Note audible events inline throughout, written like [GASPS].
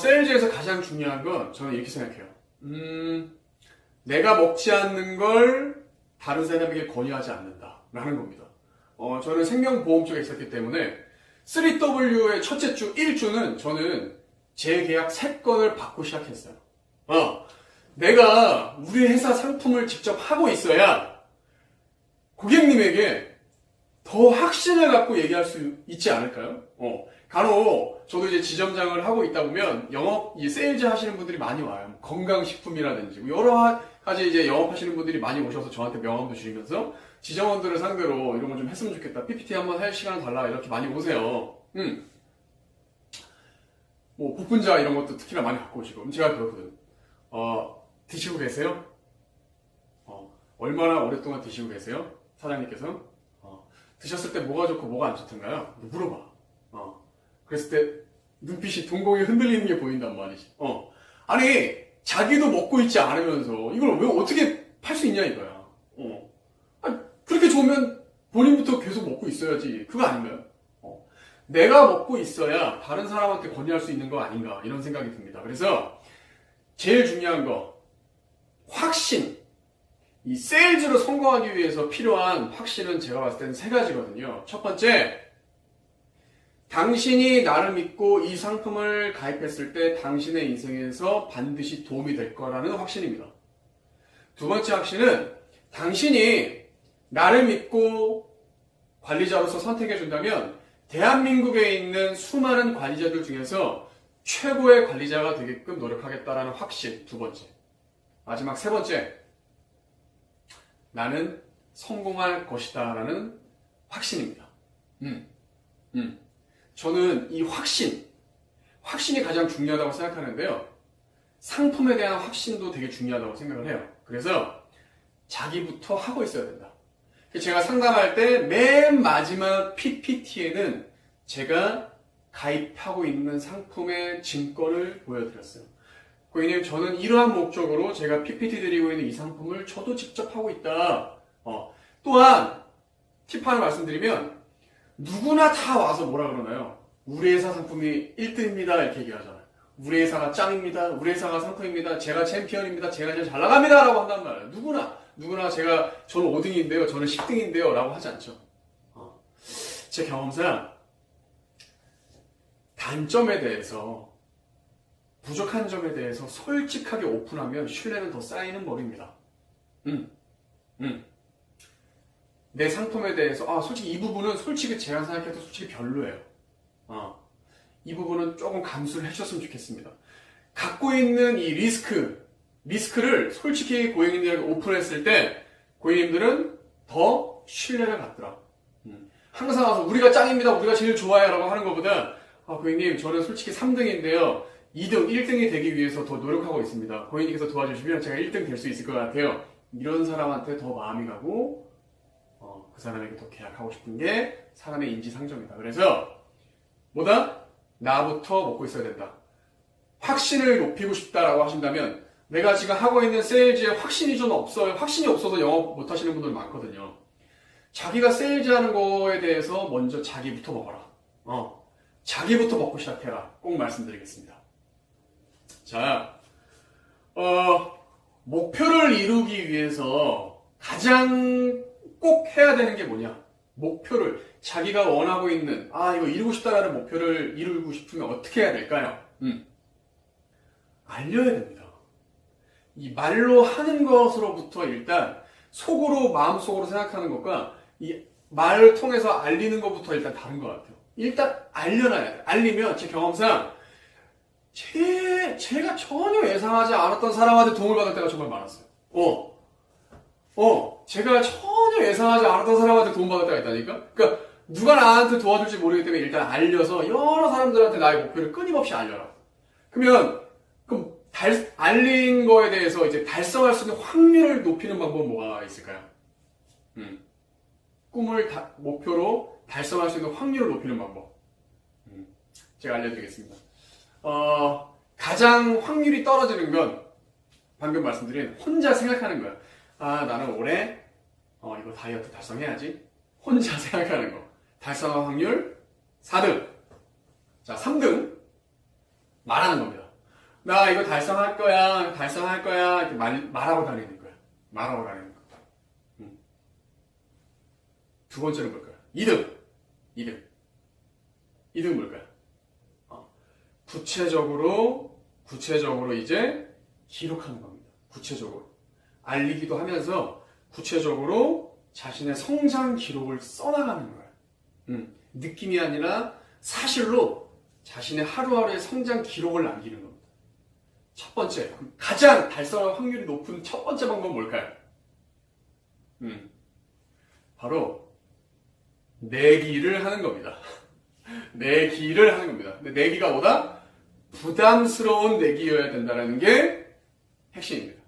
세일즈에서 가장 중요한 건 저는 이렇게 생각해요. 음, 내가 먹지 않는 걸 다른 사람에게 권유하지 않는다라는 겁니다. 어, 저는 생명보험 쪽에 있었기 때문에 3W의 첫째 주 1주는 저는 재계약 3건을 받고 시작했어요. 어, 내가 우리 회사 상품을 직접 하고 있어야 고객님에게 더 확신을 갖고 얘기할 수 있지 않을까요? 어, 간혹 저도 이제 지점장을 하고 있다 보면 영업, 이 세일즈 하시는 분들이 많이 와요. 건강식품이라든지 뭐 여러 가지 이제 영업하시는 분들이 많이 오셔서 저한테 명함도 주시면서 지점원들을 상대로 이런 걸 좀 했으면 좋겠다. PPT 한번 할 시간을 달라. 이렇게 많이 오세요. 음. 뭐 복분자 이런 것도 특히나 많이 갖고 오시고 그럼 제가 그렇거든. 어, 드시고 계세요? 어, 얼마나 오랫동안 드시고 계세요? 사장님께서? 어, 드셨을 때 뭐가 좋고 뭐가 안 좋던가요? 물어봐. 어, 그랬을 때 눈빛이 동공이 흔들리는 게 보인단 말이지. 어, 아니 자기도 먹고 있지 않으면서 이걸 왜 어떻게 팔 수 있냐 이거야. 어, 아니, 그렇게 좋으면 본인부터 계속 먹고 있어야지. 그거 아닌가요? 어, 내가 먹고 있어야 다른 사람한테 권유할 수 있는 거 아닌가 이런 생각이 듭니다. 그래서 제일 중요한 거 확신. 이 세일즈로 성공하기 위해서 필요한 확신은 제가 봤을 때는 세 가지거든요. 첫 번째, 당신이 나를 믿고 이 상품을 가입했을 때 당신의 인생에서 반드시 도움이 될 거라는 확신입니다. 두 번째 확신은 당신이 나를 믿고 관리자로서 선택해 준다면 대한민국에 있는 수많은 관리자들 중에서 최고의 관리자가 되게끔 노력하겠다라는 확신 두 번째. 마지막 세 번째. 나는 성공할 것이다라는 확신입니다. 음. 음. 저는 이 확신, 확신이 가장 중요하다고 생각하는데요. 상품에 대한 확신도 되게 중요하다고 생각을 해요. 그래서 자기부터 하고 있어야 된다. 제가 상담할 때 맨 마지막 PPT에는 제가 가입하고 있는 상품의 증거를 보여드렸어요. 고객님, 저는 이러한 목적으로 제가 PPT 드리고 있는 이 상품을 저도 직접 하고 있다. 어, 또한 팁 하나 말씀드리면 누구나 다 와서 뭐라 그러나요? 우리 회사 상품이 1등입니다. 이렇게 얘기하잖아요. 우리 회사가 짱입니다. 우리 회사가 상품입니다. 제가 챔피언입니다. 제가 제일 잘 나갑니다. 라고 한단 말이에요. 누구나, 누구나 제가, 저는 5등인데요. 저는 10등인데요. 라고 하지 않죠. 어. 제 경험상, 단점에 대해서, 부족한 점에 대해서 솔직하게 오픈하면 신뢰는 더 쌓이는 법입니다. 음, 음. 내 상품에 대해서 아 솔직히 이 부분은 솔직히 제가 생각해도 솔직히 별로예요. 어. 이 부분은 조금 감수를 해주셨으면 좋겠습니다. 갖고 있는 이 리스크 리스크를 솔직히 고객님들에게 오픈했을 때 고객님들은 더 신뢰를 갖더라. 음. 항상 와서 우리가 짱입니다. 우리가 제일 좋아요라고 하는 것보다 아, 고객님 저는 솔직히 3등인데요. 2등, 1등이 되기 위해서 더 노력하고 있습니다. 고객님께서 도와주시면 제가 1등 될 수 있을 것 같아요. 이런 사람한테 더 마음이 가고 어, 그 사람에게 더 계약하고 싶은 게 사람의 인지상정이다. 그래서 뭐다? 나부터 먹고 있어야 된다. 확신을 높이고 싶다라고 하신다면 내가 지금 하고 있는 세일즈에 확신이 좀 없어요. 확신이 없어서 영업 못 하시는 분들 많거든요. 자기가 세일즈 하는 거에 대해서 먼저 자기부터 먹어라. 어, 자기부터 먹고 시작해라. 꼭 말씀드리겠습니다. 자, 어, 목표를 이루기 위해서 가장 꼭 해야 되는 게 뭐냐? 목표를 자기가 원하고 있는 아 이거 이루고 싶다라는 목표를 이루고 싶으면 어떻게 해야 될까요? 음. 알려야 됩니다. 이 말로 하는 것으로부터 일단 속으로 마음속으로 생각하는 것과 이 말을 통해서 알리는 것부터 일단 다른 것 같아요. 일단 알려놔야 돼. 알리면 제 경험상 제 제가 전혀 예상하지 않았던 사람한테 도움을 받을 때가 정말 많았어요. 어, 어, 제가 전혀 예상하지 않았던 사람한테 도움받을 때가 있다니까? 그러니까, 누가 나한테 도와줄지 모르기 때문에 일단 알려서 여러 사람들한테 나의 목표를 끊임없이 알려라. 그러면, 그럼, 달, 알린 거에 대해서 이제 달성할 수 있는 확률을 높이는 방법은 뭐가 있을까요? 음. 꿈을 다- 목표로 달성할 수 있는 확률을 높이는 방법. 음. 제가 알려드리겠습니다. 어, 가장 확률이 떨어지는 건, 방금 말씀드린 혼자 생각하는 거야. 아, 나는 올해, 어, 이거 다이어트 달성해야지. 혼자 [LAUGHS] 생각하는 거. 달성한 확률 4등. 자, 3등. 말하는 겁니다. 나 이거 달성할 거야, 달성할 거야, 이렇게 말, 말하고 다니는 거야. 말하고 다니는 거야. 음. 두 번째는 뭘까요? 2등. 2등. 2등 뭘까요? 어. 구체적으로, 구체적으로 이제 기록하는 겁니다. 구체적으로. 알리기도 하면서 구체적으로 자신의 성장 기록을 써나가는 거예요. 음, 느낌이 아니라 사실로 자신의 하루하루의 성장 기록을 남기는 겁니다. 첫 번째, 가장 달성할 확률이 높은 첫 번째 방법은 뭘까요? 음, 바로 내기를 하는 겁니다. [LAUGHS] 내기를 하는 겁니다. 근데 내기가 뭐다? 부담스러운 내기여야 된다는 게 핵심입니다.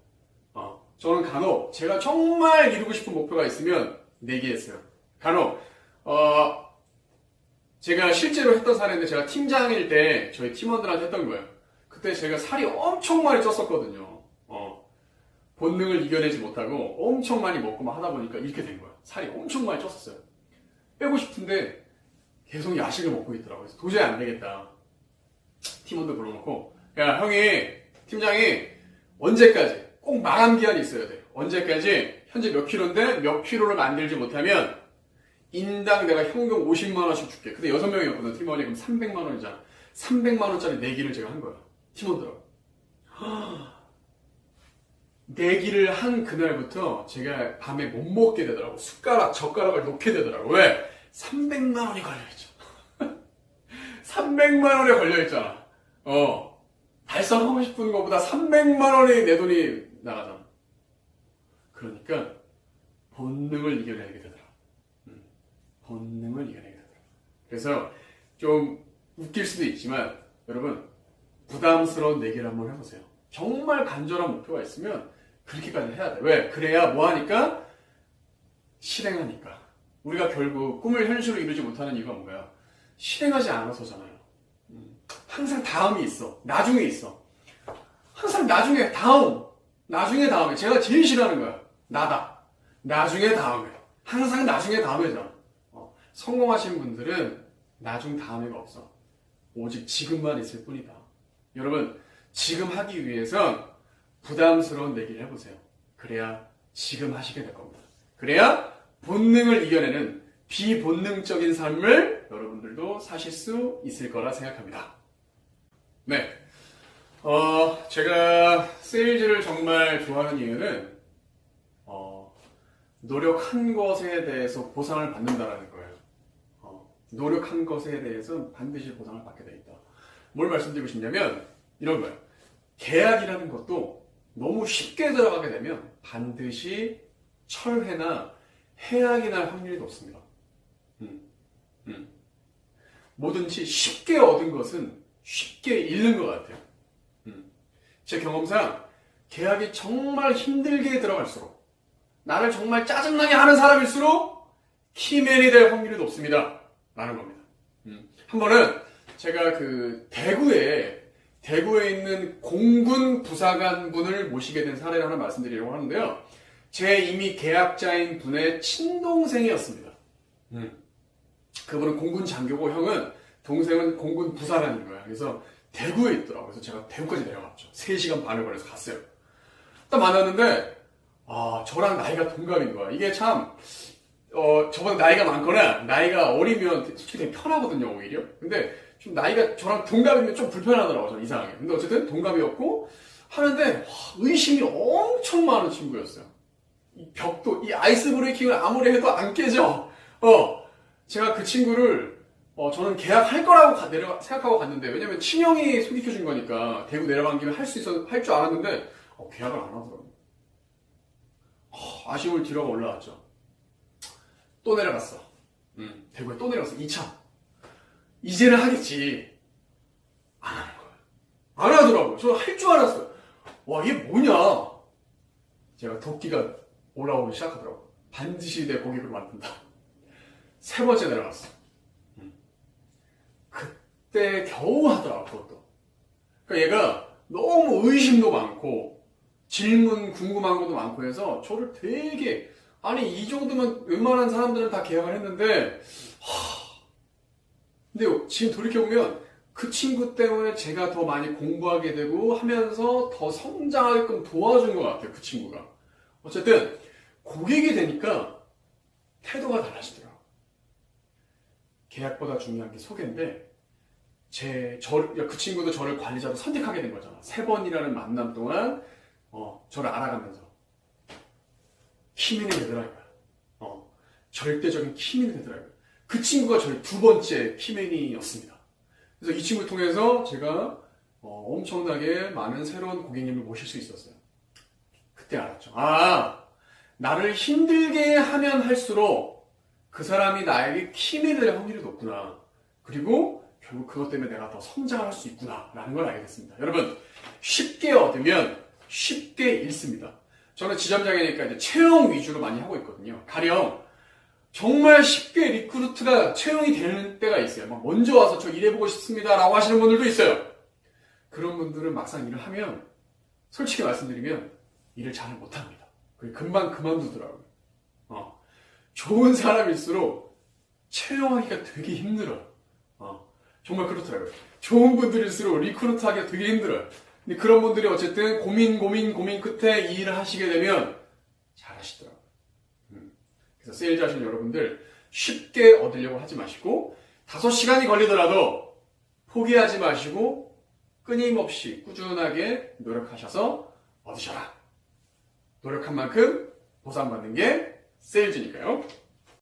어, 저는 간혹 제가 정말 이루고 싶은 목표가 있으면 내기했어요. 간혹 어, 제가 실제로 했던 사례인데 제가 팀장일 때 저희 팀원들한테 했던 거예요. 그때 제가 살이 엄청 많이 쪘었거든요. 어, 본능을 이겨내지 못하고 엄청 많이 먹고 막 하다 보니까 이렇게 된 거예요. 살이 엄청 많이 쪘었어요. 빼고 싶은데 계속 야식을 먹고 있더라고요. 그래서 도저히 안 되겠다. 팀원들 불러놓고 야 형이 팀장이 언제까지 꼭 마감 기한이 있어야 돼. 언제까지 현재 몇 킬로인데 몇 킬로를 만들지 못하면 인당 내가 현금 50만 원씩 줄게. 근데 여섯 명이었거든 팀원이 그럼 300만 원이잖아. 300만 원짜리 내기를 제가 한 거야. 팀원들하고. [GASPS] 내기를 한 그날부터 제가 밤에 못 먹게 되더라고. 숟가락, 젓가락을 놓게 되더라고. 왜? 300만 원이 걸려있죠. [LAUGHS] 300만 원에 걸려있잖아. 어. 달성하고 싶은 것보다 300만 원이 내 돈이 나가잖아. 그러니까 본능을 이겨내게 되더라. 음, 본능을 이겨내게 되더라. 그래서 좀 웃길 수도 있지만 여러분 부담스러운 내기를 한번 해보세요. 정말 간절한 목표가 있으면 그렇게까지 해야 돼. 왜? 그래야 뭐 하니까 실행하니까. 우리가 결국 꿈을 현실로 이루지 못하는 이유가 뭔가요? 실행하지 않아서잖아요. 음, 항상 다음이 있어. 나중에 있어. 항상 나중에 다음. 나중에 다음에. 제가 제일 싫어하는 거야. 나다. 나중에 다음에. 항상 나중에 다음에잖아. 어, 성공하신 분들은 나중 다음에가 없어. 오직 지금만 있을 뿐이다. 여러분, 지금 하기 위해선 부담스러운 내기를 해보세요. 그래야 지금 하시게 될 겁니다. 그래야 본능을 이겨내는 비본능적인 삶을 여러분들도 사실 수 있을 거라 생각합니다. 네. 어, 제가 세일즈를 정말 좋아하는 이유는, 어, 노력한 것에 대해서 보상을 받는다라는 거예요. 어, 노력한 것에 대해서 반드시 보상을 받게 돼 있다. 뭘 말씀드리고 싶냐면, 이런 거예요. 계약이라는 것도 너무 쉽게 들어가게 되면 반드시 철회나 해악이 날 확률이 높습니다. 음, 음. 뭐든지 쉽게 얻은 것은 쉽게 잃는 것 같아요. 음. 제 경험상 계약이 정말 힘들게 들어갈수록 나를 정말 짜증나게 하는 사람일수록 키맨이 될 확률이 높습니다. 라는 겁니다. 음. 한 번은 제가 그 대구에 대구에 있는 공군 부사관 분을 모시게 된 사례를 하나 말씀드리려고 하는데요. 제 이미 계약자인 분의 친동생이었습니다. 음. 그분은 공군 장교고 형은 동생은 공군 부사관인 거야. 그래서 대구에 있더라고요. 그래서 제가 대구까지 내려갔죠. 3시간 반을 걸려서 갔어요. 딱 만났는데 아 저랑 나이가 동갑인 거야. 이게 참 어, 저보다 나이가 많거나 나이가 어리면 솔직히 되게 편하거든요 오히려. 근데 좀 나이가 저랑 동갑이면 좀 불편하더라고요. 저는 이상하게. 근데 어쨌든 동갑이었고 하는데 와, 의심이 엄청 많은 친구였어요. 이 벽도 이 아이스 브레이킹을 아무리 해도 안 깨져. 어 제가 그 친구를 어, 저는 계약할 거라고 가- 내려 생각하고 갔는데 왜냐면 친형이 소개해 준 거니까 대구 내려간 김에 할 수 있어 할 줄 알았는데 어, 계약을 안 하더라고요. 어, 아쉬움을 뒤로가 올라왔죠. 또 내려갔어. 음, 대구에 또 내려갔어. 2차. 이제는 하겠지. 안 하는 거야. 안 하더라고요. 저는 할 줄 알았어요. 와, 이게 뭐냐? 제가 도끼가 올라오기 시작하더라고요. 반드시 내 고객을 만든다. 세 번째 내려갔어. 음. 그때 겨우 하더라고, 그것도. 그러니까 얘가 너무 의심도 많고, 질문 궁금한 것도 많고 해서 저를 되게, 아니, 이 정도면 웬만한 사람들은 다 계약을 했는데, 하, 근데 지금 돌이켜보면 그 친구 때문에 제가 더 많이 공부하게 되고 하면서 더 성장하게끔 도와준 것 같아요. 그 친구가. 어쨌든 고객이 되니까 태도가 달라지더라고요. 계약보다 중요한 게 소개인데 제, 저, 그 친구도 저를 관리자로 선택하게 된 거잖아. 세 번이라는 만남 동안, 어, 저를 알아가면서. 키맨이 되더라고요. 어, 절대적인 키맨이 되더라고요. 그 친구가 저희 두 번째 키맨이었습니다. 그래서 이 친구를 통해서 제가 어, 엄청나게 많은 새로운 고객님을 모실 수 있었어요. 그때 알았죠. 아, 나를 힘들게 하면 할수록 그 사람이 나에게 키맨이 될 확률이 높구나. 그리고 결국 그것 때문에 내가 더 성장할 수 있구나. 라는 걸 알게 됐습니다. 여러분, 쉽게 얻으면 쉽게 잃습니다. 저는 지점장이니까 이제 채용 위주로 많이 하고 있거든요. 가령 정말 쉽게 리크루트가 채용이 되는 때가 있어요. 막 먼저 와서 저 일해보고 싶습니다. 라고 하시는 분들도 있어요. 그런 분들은 막상 일을 하면 솔직히 말씀드리면 일을 잘 못합니다. 금방 그만두더라고요. 어. 좋은 사람일수록 채용하기가 되게 힘들어요. 어. 정말 그렇더라고요. 좋은 분들일수록 리크루트 하기가 되게 힘들어요. 근데 그런 분들이 어쨌든 고민, 고민, 고민 끝에 이 일을 하시게 되면 잘 하시더라고요. 음. 그래서 세일즈 하시는 여러분들 쉽게 얻으려고 하지 마시고 다섯 시간이 걸리더라도 포기하지 마시고 끊임없이 꾸준하게 노력하셔서 얻으셔라. 노력한 만큼 보상받는 게 세일즈니까요.